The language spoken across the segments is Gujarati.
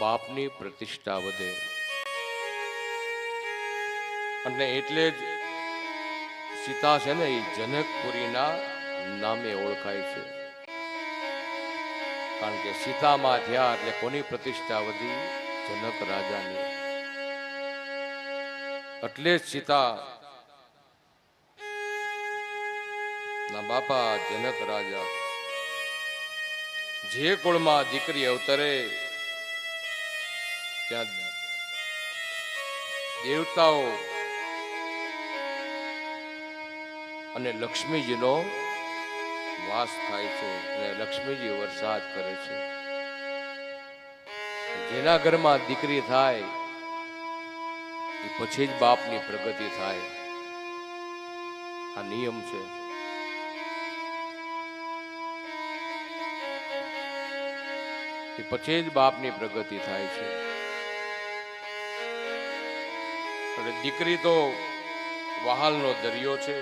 બાપની પ્રતિષ્ઠા વધે. અને એટલે જ સીતા છે ને એ જનકપુરીના નામે ઓળખાય છે. કારણ કે સીતામાં થયા એટલે કોની પ્રતિષ્ઠા વધી? જનક રાજાની. એટલે જ સીતા ના બાપા જનક રાજા. જે કુળમાં દીકરી અવતરે દેવતાઓ અને લક્ષ્મીજીનો વાસ થાય છે અને લક્ષ્મીજી વરસાદ કરે છે. જેના ઘરમાં દીકરી થાય, એ પછી જ બાપની પ્રગતિ થાય. આ નિયમ છે. એ પછી જ બાપની પ્રગતિ થાય છે. એટલે દીકરી તો વહાલનો દરિયો છે.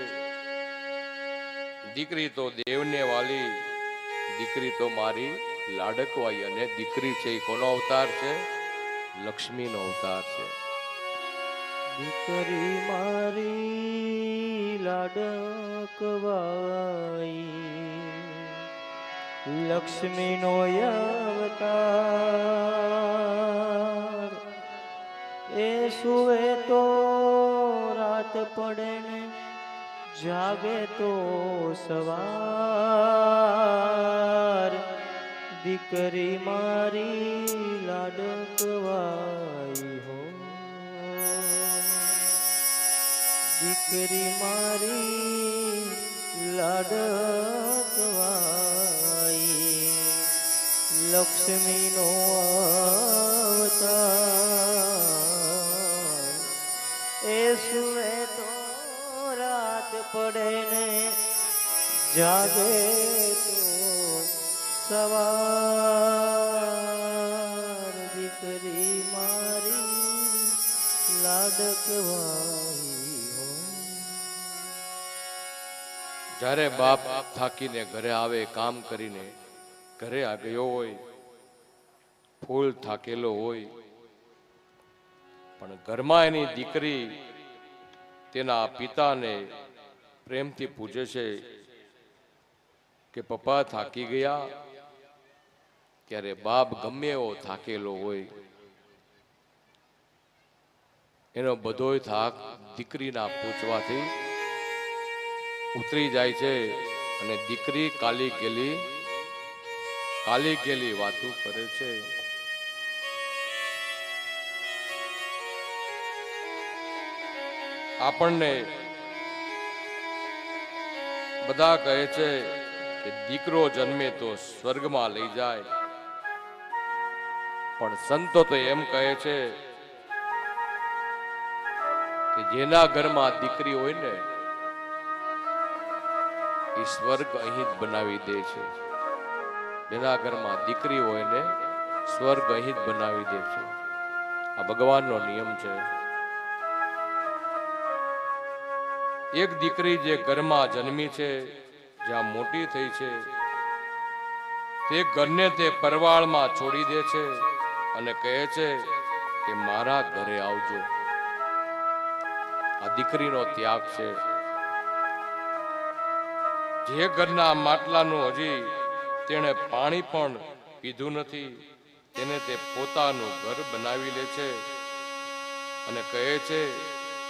દીકરી તો દેવને વાલી, દીકરી તો મારી લાડકવાઈ અને દીકરી છે એ કોનો અવતાર છે? લક્ષ્મીનો અવતાર છે. દીકરી મારી લાડકવાઈ, લક્ષ્મીનો અવતાર. સુવે તો રાત પડે ને જાગે તો સવાર. દીકરી મારી લાડકવાઈ હો. દીકરી મારી લાડકવાઈ લક્ષ્મીનો અવતાર પડે ને જાગે તો સવાર દીકરી મારી લાડકવાઈ જ્યારે બાપ થાકીને ઘરે આવે, કામ કરીને ઘરે આ ગયો હોય, ફૂલ થાકેલો હોય, પણ ઘરમાં એની દીકરી તેના પિતાને પ્રેમથી પૂછે છે કે પપ્પા થાકી ગયા, ત્યારે બાપ ગમે એવો થાકેલો હોય. એનો બધોય થાક દીકરીના પૂછવાથી ઉતરી જાય છે અને દીકરી કાલી ગેલી કાલી ગેલી વાતો કરે છે. આપણને બધા કહે છે કે દીકરો જન્મે તો સ્વર્ગમાં લઈ જાય. પણ સંતો તો એમ કહે છે કે જેના ઘરમાં દીકરી હોય ને, એ સ્વર્ગ અહીં જ બનાવી દે છે. જેના ઘરમાં દીકરી હોય ને, સ્વર્ગ અહીં જ બનાવી દે છે. આ ભગવાનનો નિયમ છે. એક દીકરી જે ઘરમાં જન્મી છે, જ્યાં મોટી થઈ છે, તે ઘરને તે પરવાળમાં છોડી દે છે અને કહે છે કે મારા ઘરે આવજો. આ દીકરીનો ત્યાગ છે. જે ઘરના માટલાનું હજી તેણે પાણી પણ પીધું નથી, તેને તે પોતાનું ઘર બનાવી લે છે અને કહે છે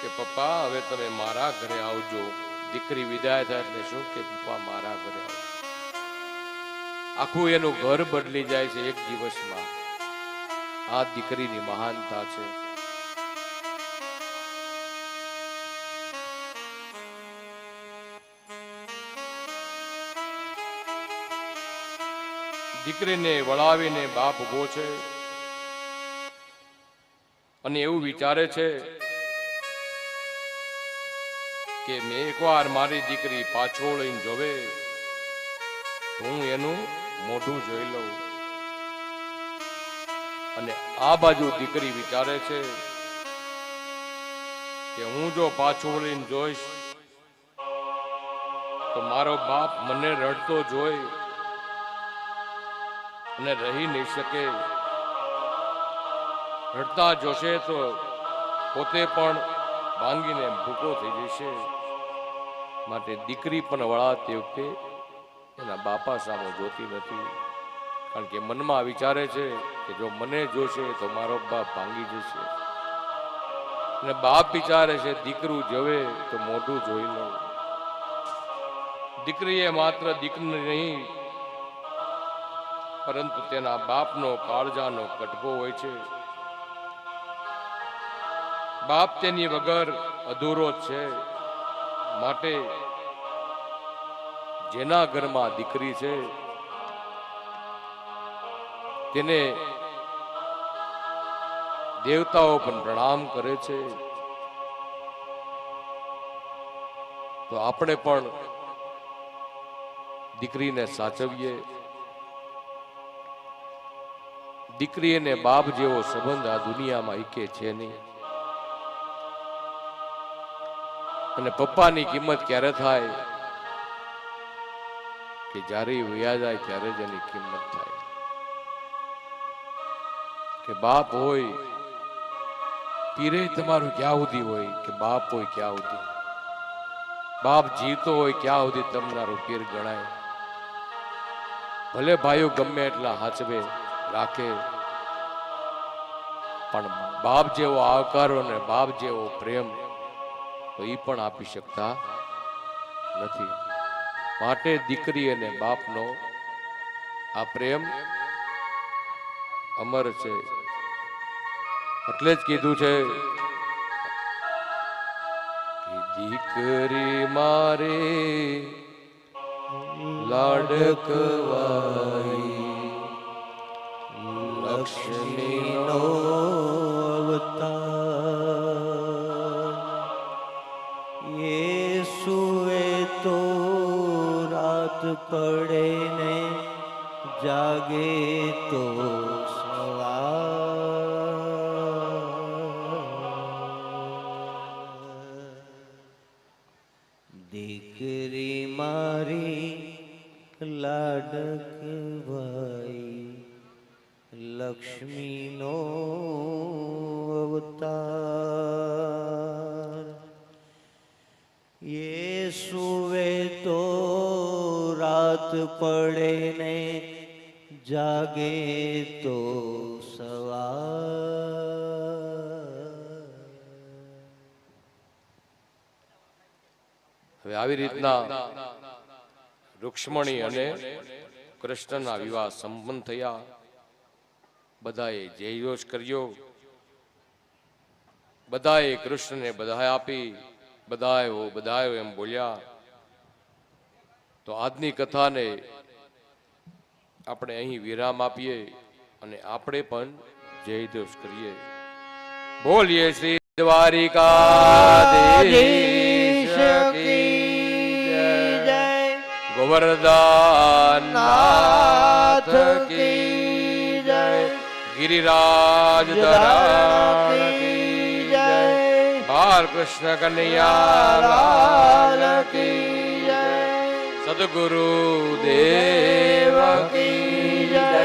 કે, પપ્પા, હવે તમે મારા ઘરે આવજો. દીકરી વિદાય થાય એટલે શું કે, પપ્પા, મારા ઘરે આવજો. આખું એનું ઘર બદલી જાય છે એક દિવસમાં. આ દીકરીની મહાનતા છે. દીકરીને વળાવીને બાપ ઊભો છે અને એવું વિચારે છે કે મેં એકવાર મારી દીકરી પાછોળીને જોવે, હું એનું મોઢું જોઈ લઉં. અને આ બાજુ દીકરી વિચારે છે કે હું જો પાછું લઈને જોઈશ, તો મારો બાપ મને રડતો જોઈ અને રહી નહીં શકે. રડતા જોશે તો પોતે પણ ભાંગીને ભૂકો થઈ જશે. માટે દીકરી પણ વળાતી વખતે એના બાપા સામે જોતી નથી. કારણ કે મનમાં વિચારે છે કે જો મને જોશે તો મારો બાપ ભાંગી જશે. અને બાપ વિચારે છે, દીકરું જવે તો મોઢું જોઈ લઉં. દીકરીએ માત્ર દીકરી નહીં, પરંતુ તેના બાપનો કાળજાનો કટકો હોય છે. બાપ તેની વગર અધૂરો છે. માટે જેના ઘરમાં દીકરી છે, તેને દેવતાઓ પણ પ્રણામ કરે છે. તો આપણે પણ દીકરીને સાચવીએ. દીકરી અને બાપ જેવો સંબંધ આ દુનિયામાં ઈકે છે નહીં. અને પપ્પાની કિંમત ક્યારે થાય? કે જ્યારે વ્યા જાય ત્યારે જ એની કિંમત થાય. કે બાપ હોય, પીરે તમારું ક્યાં સુધી હોય? કે બાપ હોય ક્યાં સુધી? બાપ જીવતો હોય ક્યાં સુધી તમારું પીર ગણાય? ભલે ભાઈઓ ગમે એટલા હાચવે, રાખે, પણ બાપ જેવો આવકારો ને બાપ જેવો પ્રેમ તો એ પણ આપી શકતા નથી. માટે દીકરી અને બાપનો આ પ્રેમ અમર છે. એટલે જ કીધું છે દીકરી મારે લાડકવાઈ લક્ષ્મીનો યેસુએ પડે ને જાગે તો આવી રીતના રૂક્ષ્મણી અને કૃષ્ણના વિવાહ સંપન્ન થયા. બધાએ જય જોશ કર્યો. બધાએ કૃષ્ણને બધાએ આપી. બધાએ બધાએ એમ બોલ્યા. તો આજની કથાને આપણે અહીં વિરામ આપીએ અને આપણે પણ જય જોશ કરીએ. બોલીએ શ્રી દ્વારિકા કી જય ગોવર્ધન નાથ કી જય. ગિરિરાજ ધરણ કી જય. બાલ કૃષ્ણ કનૈયા કી જય. સદગુરુ દેવ કી જય.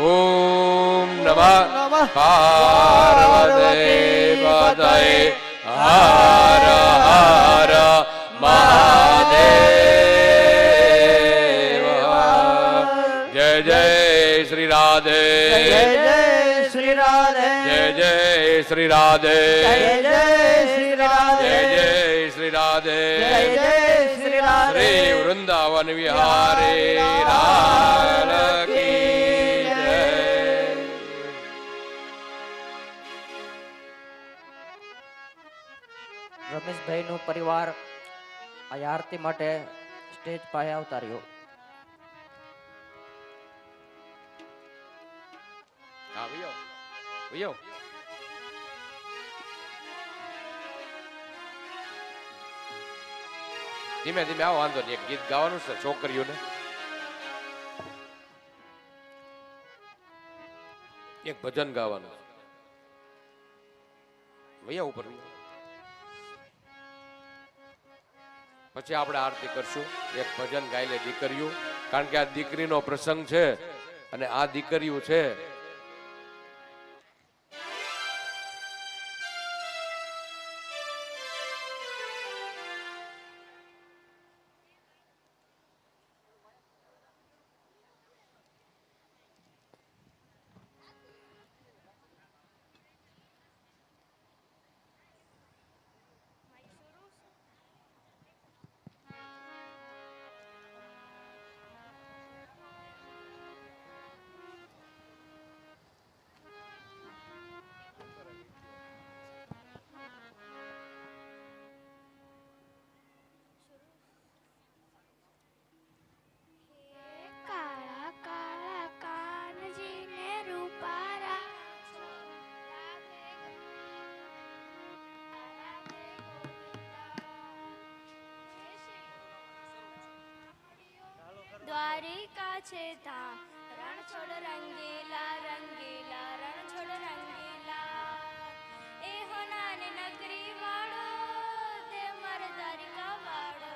ઓમ નમઃ. પાર્વતી હર હર મહાદેવ. શ્રી રાધે જય જય શ્રી રાધે જય જય શ્રી રાધે જય જય શ્રી રાધે જય જય શ્રી રાધે જય જય શ્રી રાધે શ્રી વૃંદાવન વિહારે લાલ કી જય રમેશભાઈ નું પરિવાર આ આરતી માટે સ્ટેજ પાસે આવતા રહ્યો. વિયો ધીમે ધીમે આવો, વાંધો નહીં. એક ગીત ગાવાનું છે, છોકરીઓને. એક ભજન ગાવાનું વૈયા ઉપર. પછી આપણે આરતી કરશું. એક ભજન ગાઈ દીકરીઓ. કારણ કે આ દીકરીનો પ્રસંગ છે અને આ દીકરીઓ છે છે તા રણ છોડ રંગેલા રંગેલા રણ છોડ રંગેલા એ હોનાન નગરી વાળો તે મારા દ્વારિકા વાળો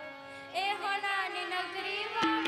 એ હોનાન નગરી વાળો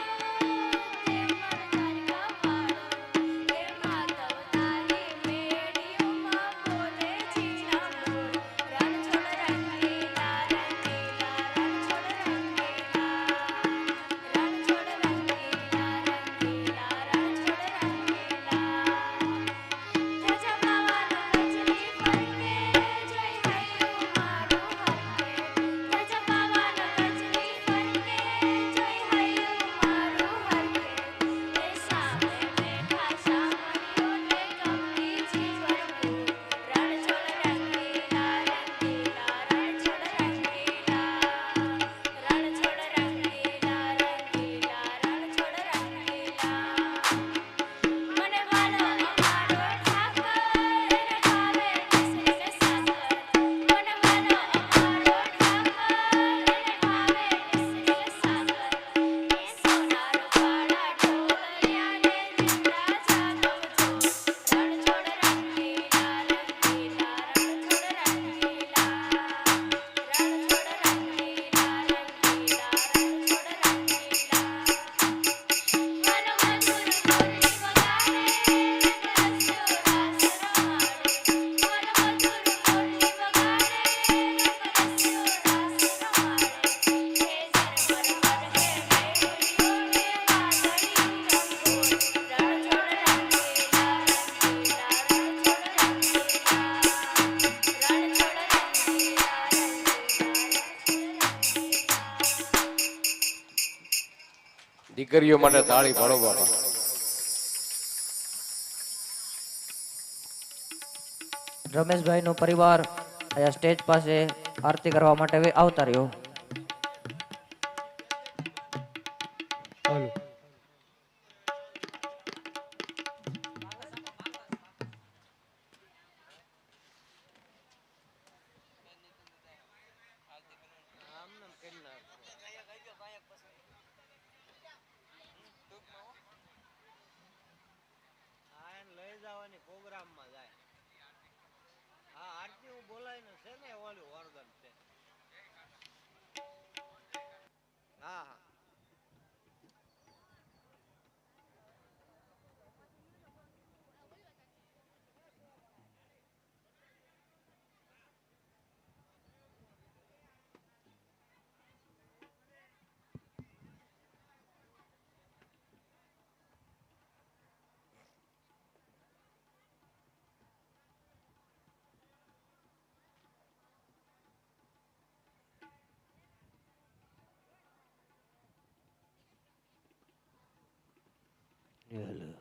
દીકરીઓ માટે તાળી પાડો, બાપા. રમેશભાઈ નો પરિવાર અહીંયા સ્ટેજ પાસે આરતી કરવા માટે આવતા રહ્યો. Yeah,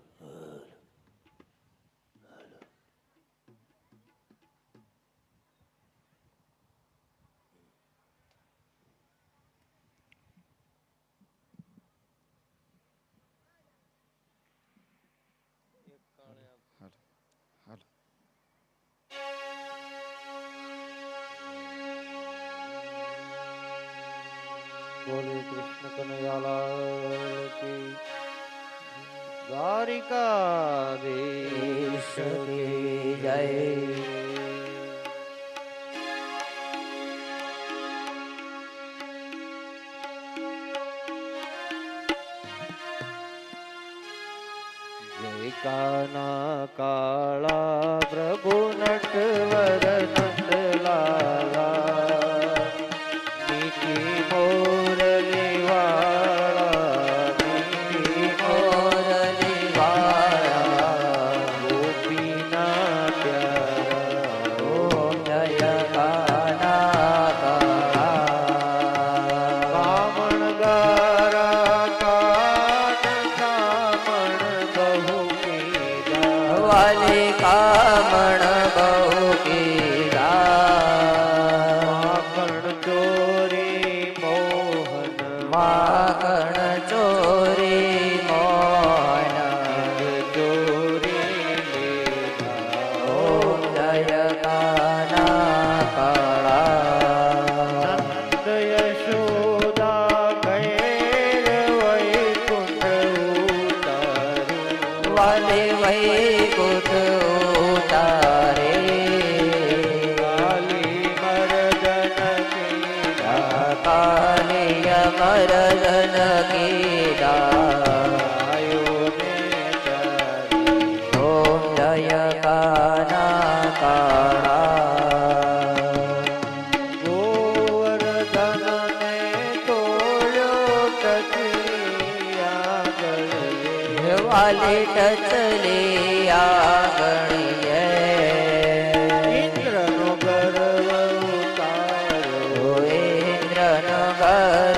Aê! नमः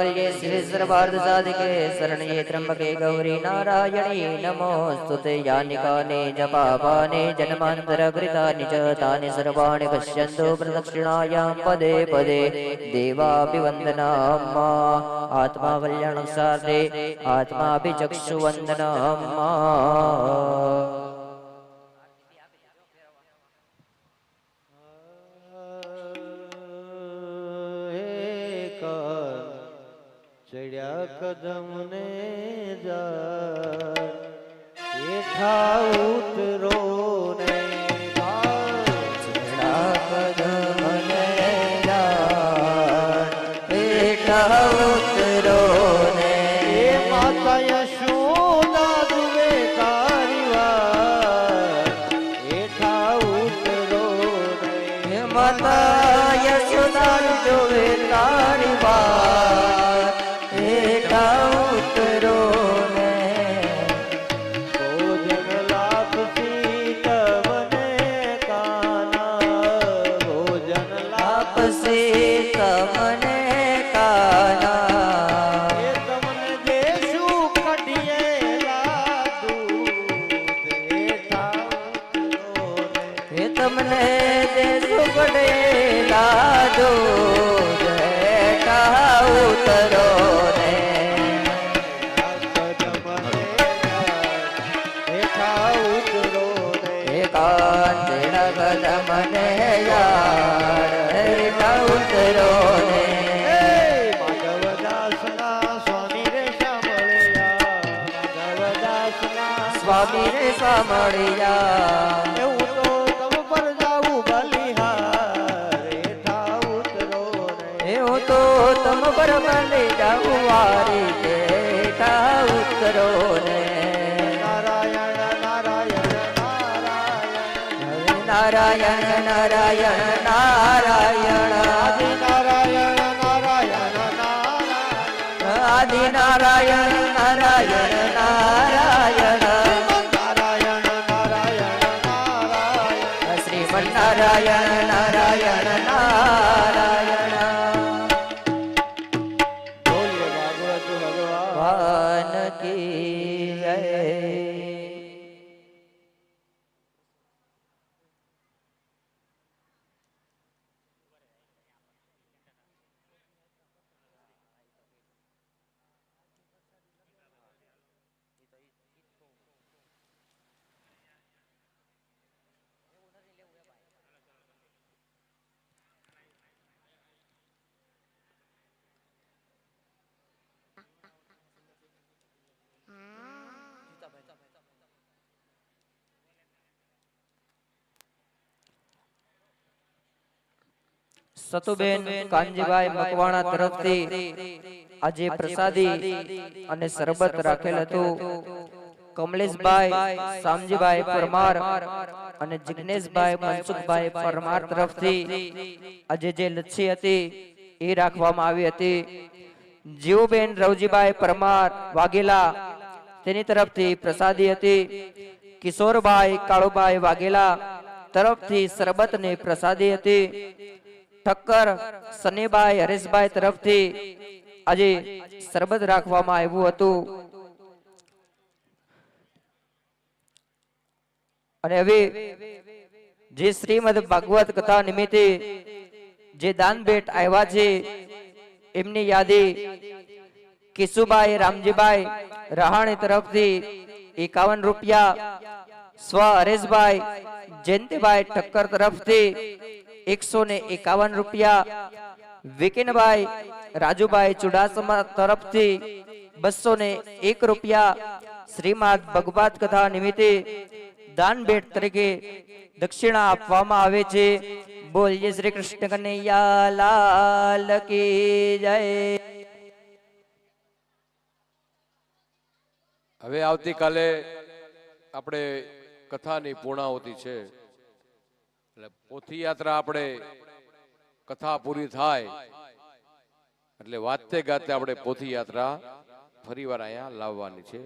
ल्ये श्री शरण्ये त्र्यम्बके गौरी नारायणे नमोस्तुते यानि कानि जपापानि जन्मान्तरकृतानि च तानि सर्वाणि पश्यन्तु प्रदक्षिणायां पदे पदे देवापि वन्दनाम्मा आत्मावल्याणुसारे आत्मापि चक्षु मा ચડ્યા કદમ ને જા. હેઠા ઉતરો માધવદાસના સાંભળ્યા. એવું તો તમ પર જાવું બલિહાર હેઠા ઉતરો એવું તો તમ પર મને જાઉં વારી કે હેઠા ઉતરો ને નારાયણ નારાયણ નારાયણ. નારાયણ નારાયણ નારાયણ. આદિ નારાયણ નારાયણ. નારાયણ આદિ નારાયણ નારાયણ સતુબેન કાનજીભાઈ મકવાણા તરફથી આજે પ્રસાદી અને શરબત રાખેલ હતું. કમલેશભાઈ શામજીભાઈ પરમાર અને જિગ્નેશભાઈ મનસુખભાઈ પરમાર તરફથી આજે જે લચ્છી હતી એ રાખવામાં આવી હતી. જીવબેન રવજીભાઈ પરમાર વાઘેલા તેની તરફથી પ્રસાદી હતી. કિશોરભાઈ કાળુભાઈ વાઘેલા તરફથી શરબતની પ્રસાદી હતી. ઠક્કર સનેબાઈ હરેશભાઈ તરફથી આજે સરબત રાખવામાં આવ્યું હતું. અને હવે જે શ્રીમદ ભાગવત કથા નિમિત્તે જે દાન ભેટ આવ્યા છે, એમની યાદી કિશુભાઈ, રામજીભાઈ રહાણી તરફથી એકાવન રૂપિયા સ્વ હરેશભાઈ જયંતિભાઈ ઠક્કર તરફથી એકસો ને એકાવન રૂપિયા. વિકિનભાઈ, રાજુભાઈ ચુડાસમા તરફથી બસો ને એક રૂપિયા. શ્રીમદ ભગવત કથા નિમિત્તે દાન ભેટ તરીકે દક્ષિણા આપવામાં આવે છે. બોલીએ શ્રી કૃષ્ણ કનૈયા, લાલ કી જય. હવે આવતીકાલે આપણે કથાની પૂર્ણાહુતિ છે. એટલે પોથી યાત્રા આપણે કથા પૂરી થાય, એટલે વાતે ગાતે આપણે પોથી યાત્રા ફરીવાર અહીંયા લાવવાની છે.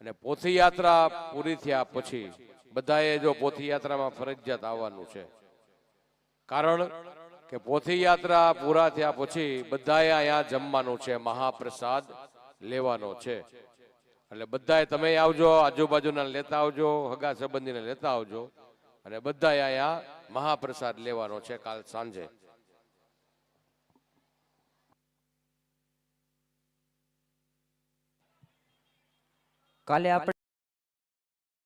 અને પોથી યાત્રા પૂરી થયા પછી બધાએ જો પોથી યાત્રામાં ફરજિયાત આવવાનું છે. કારણ કે પોથી યાત્રા પૂરા થયા પછી બધાએ અહીંયા જમવાનું છે, મહાપ્રસાદ લેવાનો છે. એટલે બધાએ તમે આવજો, આજુબાજુના લેતા આવજો, હગા સંબંધીને લેતા આવજો. અને બધા અહીંયા મહાપ્રસાદ લેવાનો છે કાલ સાંજે. કાલે આપણે